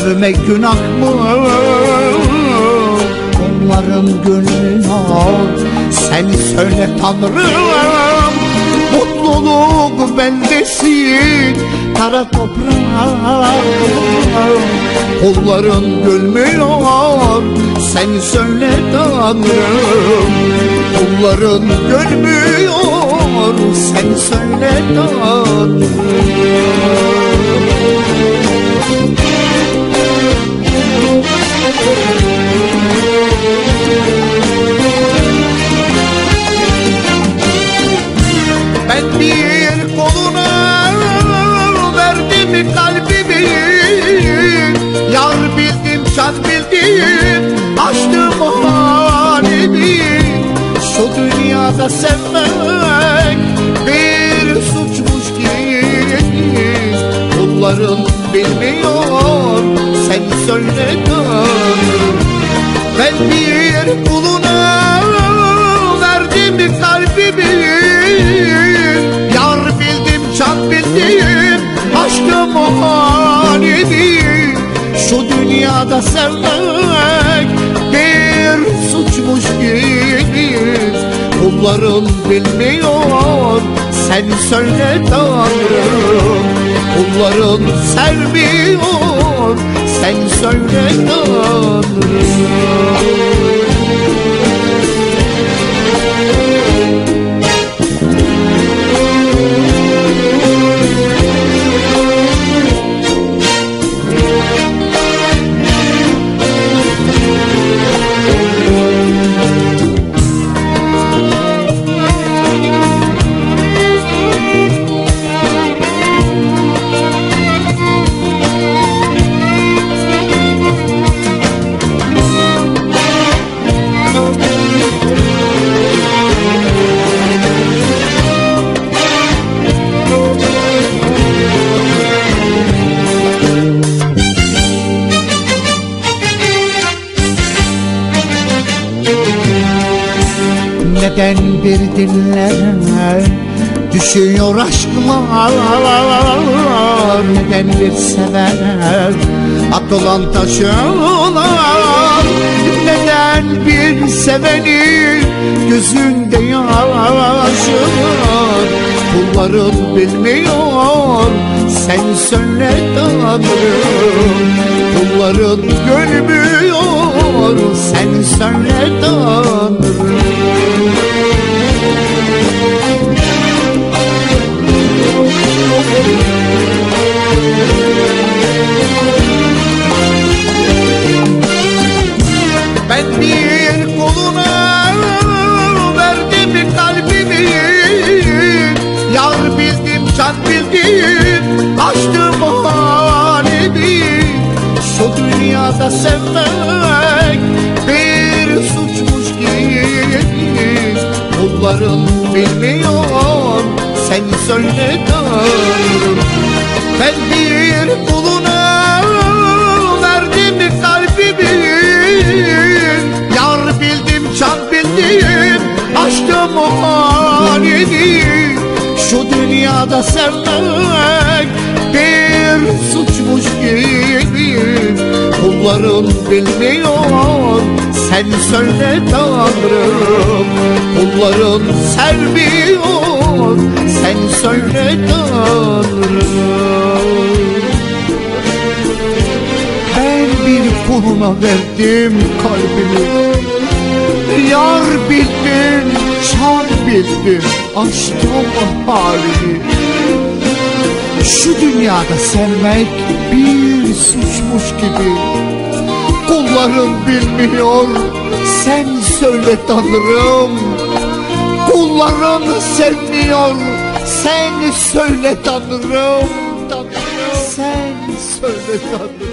Sevmek günah mı? Onların gönlüne Sen söyle Tanrım. Mutluluk bendesin Kara toprak Kolların gülmüyor Sen söyle Tanrım. Kolların gülmüyor Sen söyle Tanrım Ben bir koluna verdim kalbimi. Yar bildim şan bildim açtım halimi. Şu dünyada sevmek bir suçmuş ki. Kulların bilmiyor sen söyle bir kuluna verdim kalbimi Yar bildim can bildim aşkım o halimi. Şu dünyada sevmek bir suçmuş gibi Kulların bilmiyor sen söyle Tanrım. Kulların sevmiyor sen söyle Tanrım Neden bir diller düşüyor aşklar Neden bir sever? Atılan taşlar Neden bir sevenin gözünde yaşlar Kulların bilmiyor sen söyle Tanrım. Kulların görmüyor sevmek bir suçmuş gibi Kulların bilmiyor sen söyle Tanrım Ben bir kuluna verdim kalbimi Yar bildim can bildim açtım o halini. Şu dünyada sevmek bir suçmuş gibi Kulların bilmiyor sen söyle Tanrım. Kulların sevmiyor sen söyle Tanrım. Ben bir kuluna verdim kalbimi. Yar bildim, şan bildim Açtım halini Şu dünyada sevmek bir suçmuş gibi. Kulların bilmiyor Sen söyle Tanrım. Kulların sevmiyor Sen söyle Tanrım, Tanrım Sen söyle Tanrım